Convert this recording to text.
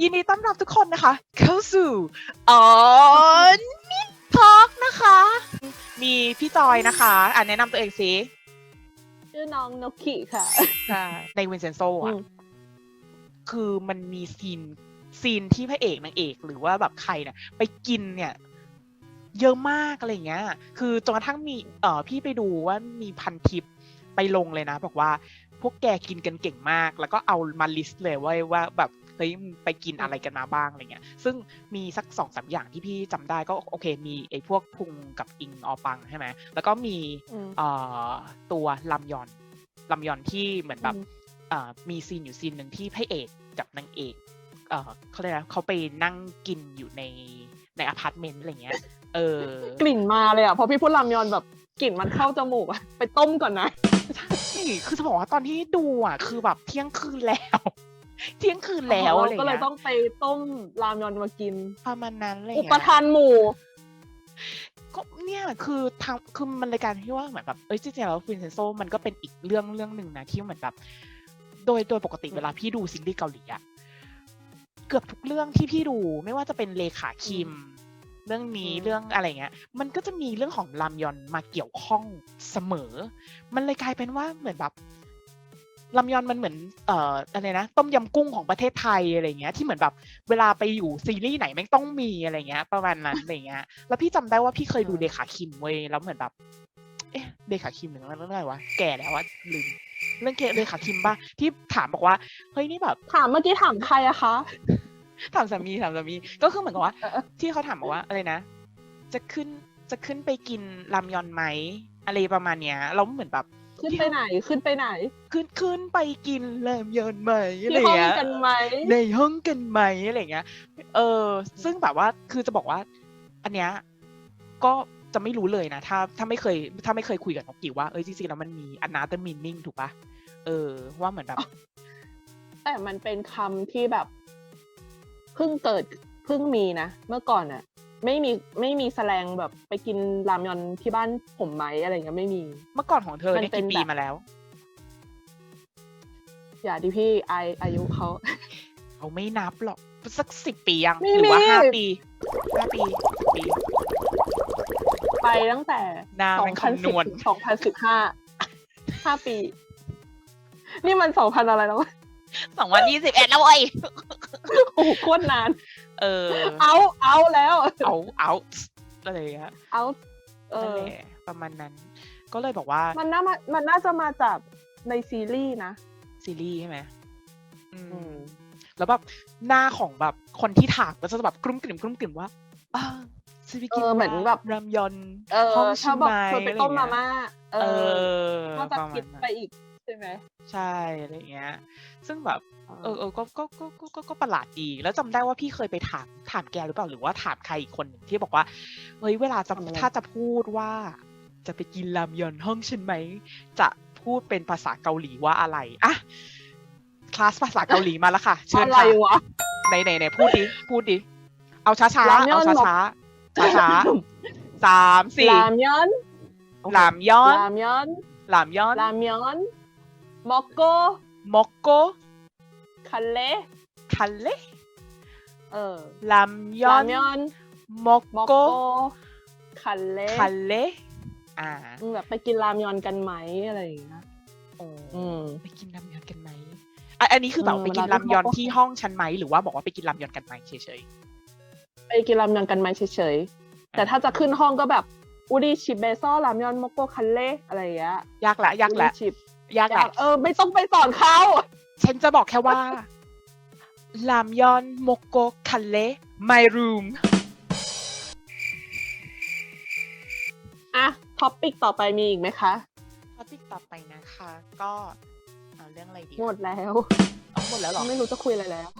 ยินดีต้อนรับทุกคนนะคะ เข้าสู่ออนนิดทอกนะคะ มีพี่จอยนะคะ อ่านแนะนำตัวเองสิชื่อน้องนกขิค่ะในวินเซนโซอือะมคือมันมีซีนซีนที่พระเอกนางเอกหรือว่าแบบใครเนี่ยไปกินเนี่ย เยอะมากอะไรอย่างเงี้ย คือจนกระทั่งมีเอ่อพี่ไปดูว่ามีพันทิปไปลงเลยนะ บอกว่าพวกแกกินกันเก่งมาก แล้วก็เอามาลิสต์เลยว่าว่าแบบ เฮ้ยมึงไปกินอะไรกันมาบ้างอะไรเงี้ยซึ่งมีสักสองสามอย่างที่พี่จำได้ก็โอเค มีไอ้พวกพุงกับอิงออปังใช่ไหมแล้วก็มีอืมเอ่อตัวลำยอนลำยอนที่เหมือนแบบอืมเอ่อมีซีนอยู่ซีนหนึ่งที่พระเอกกับนางเอกเอ่อเขาเรียกอะไรเขาไปนั่งกินอยู่ในในอพาร์ตเมนต์อะไรเงี้ย เออ กลิ่นมาเลยอะพอพี่พูดรามยอนแบบกลิ่นมันเข้าจมูกอะไปต้มก่อนนะใช่คือจะบอกว่าตอนที่ดูอะ คือแบบเที่ยงคืนแล้วเที่ยงคืนแล้วอะไรเราก็เลยเงี้ยต้องไปต้มรามยอนมากิน ประมาณนั้นอะไรอุเงี้ยปทานหมู่ ก็เนี่ยคือทางคือมันรายการที่ว่าเหมือนแบบเอ้ยจริงๆแล้วฟินเซนโซมันก็เป็นอีกเรื่องเรื่องหนึ่งนะที่เหมือนแบบ โดยโดยปกติอืมเวลาพี่ดูซีรีส์เกาหลีอะเกือบทุกเรื่องที่พี่ดูไม่ว่าจะเป็นเลขาคิม เรื่องนี้อืม เรื่องอะไรเงี้ย มันก็จะมีเรื่องของรามยอนมาเกี่ยวข้องเสมอ มันเลยกลายเป็นว่าเหมือนแบบ รามยอนมันเหมือนเอ่ออะไรนะต้มยำกุ้งของประเทศไทยอะไรเงี้ยที่เหมือนแบบเวลาไปอยู่ซีรีส์ไหนแม่งต้องมีอะไรเงี้ย ประมาณนั้นอะไรเงี้ยแล้วพี่จำได้ว่าพี่เคยดูอืมเลขาคิมเว้ยแล้วเหมือนแบบเอ๊ะเลขาคิมหรือเรื่องอะไรวะแก่แล้วว่าลืมเรื่องเกเลขาคิมป่ะที่ถามบอกว่าเฮ้ยนี่แบบ ถามเมื่อกี้ถามใครอะคะถามสามีถามสามีก็คือเหมือนกับว่าเออที่เขาถามบอกว่าอะไรนะ จะขึ้นจะขึ้นไปกินรามยอนไหมอะไรประมาณเนี้ยเราเหมือนแบบ ขึ้นไปไหนขึ้นไปไหน ขึ้นขึ้นไปกินรามยอนไหมอะไรที่ห้องเงี้ยกันไหมในห้องกันไหมอะไรเงี้ย เออ ซึ่งแบบว่าคือจะบอกว่า อันเนี้ยก็จะไม่รู้เลยนะ ถ้าถ้าไม่เคย ถ้าไม่เคยคุยกับนกกิว่าเอ้ยจริงๆแล้วมันมี another meaning ถูกปะเออ ว่าเหมือนแบบ แต่มันเป็นคำที่แบบเพิ่งเกิดเพิ่งมีนะ เมื่อก่อนอะ ไม่มีไม่มีแสลงแบบไปกินรามยอนที่บ้านผมไหมอะไรเงี้ยไม่มี เมื่อก่อนของเธอเนี่ยมันเป็นกี่ปีแบบมาแล้ว อย่าดิพี่ไออายุเขาเขาไม่นับหรอกสักสิบปียังไม่หรือว่ามีห้าปีห้าปีสิบปี ไปตั้งแต่หน้าสอมังนพันคำนสิบวณสองพันสิบห้าห้าปี นี่มันสองพันอะไรแล้ววะสองวันยี่สิบเอ็ดแล้วเว้ยโอ้โหโคตรนาน เออ เอาเอาแล้ว เอาเอาอะไรอย่างเงี้ยเอาเอนั่นอ แหละประมาณนั้น ก็เลยบอกว่ามันน่ามามันน่าจะมาจากในซีรีส์นะ ซีรีส์ใช่ไหมอืมอืมแล้วแบบหน้าของแบบคนที่ถากก็จะแบบกลุ้มกลิ่มกลุ้มกลิ่มว่าอ้าวจะไปกินเออเหมือนแบบ รามยอนเออห้องถ้าบอกชิมชวนไปอะไรต้มเงี้มายม่าเอเอออก็จะประมาคิณดนั้นไปอีก ใช่ไหมใช่อะไรเงี้ย ซึ่งแบบ เออเออก็ก็ก็ก็ก็ก็ประหลาดดีแล้วจำได้ว่าพี่เคยไปถามถามแกหรือเปล่าหรือว่าถามใครอีกคนหนึ่งที่บอกว่าเฮ้ยเวลาจะทำอะไรถ้าจะพูดว่า จะไปกินรามยอนห้องฉันไหมจะพูดเป็นภาษาเกาหลีว่าอะไรอะคลาสภาษาเกาหลีมาแล้วค่ะ เชิญอะไรค่ะวะไหนไหนไหนพูดดิพูดดิเอาช้าช้ารามยเอาอนช้าบอกช้าช้าช้าสามสี่รามยอนหลามยอนรามยอนหลามยอนรามยอน มอกโกมอกโกคันเลคันเลเออหลามยอรานมยอนมอกมอกโกโกคันเลคันเลอ่าอืมแบบไปกินรามยอนกันไหมอะไรอย่างเงี้ยโอ้อืม ไปกินรามยอนกันไหมอะอันนี้คือแบบเออไปกินเวลาที่รามยอนเขาที่ห้องฉันไหมหรือว่าบอกว่าไปกินรามยอนกันไหมเฉยไปกินรามยอนกันไหมเฉยๆแต่ถ้าจะขึ้นห้องก็แบบอูดิชิเบซอรามยอนมอกโกคันเลอะไรอย่างเงี้ยๆยากละยากละอูดิชิบ ยากละเออ ไม่ต้องไปสอนเขา ฉันจะบอกแค่ว่า ลามยอนโมโกคันเล my room อะท็อปปิกต่อไปมีอีกไหมคะท็อปิกต่อไปนะคะ ก็ เอาเรื่องอะไรดี หมดแล้ว เอาหมดแล้วเหรอ ไม่รู้จะคุยอะไรแล้ว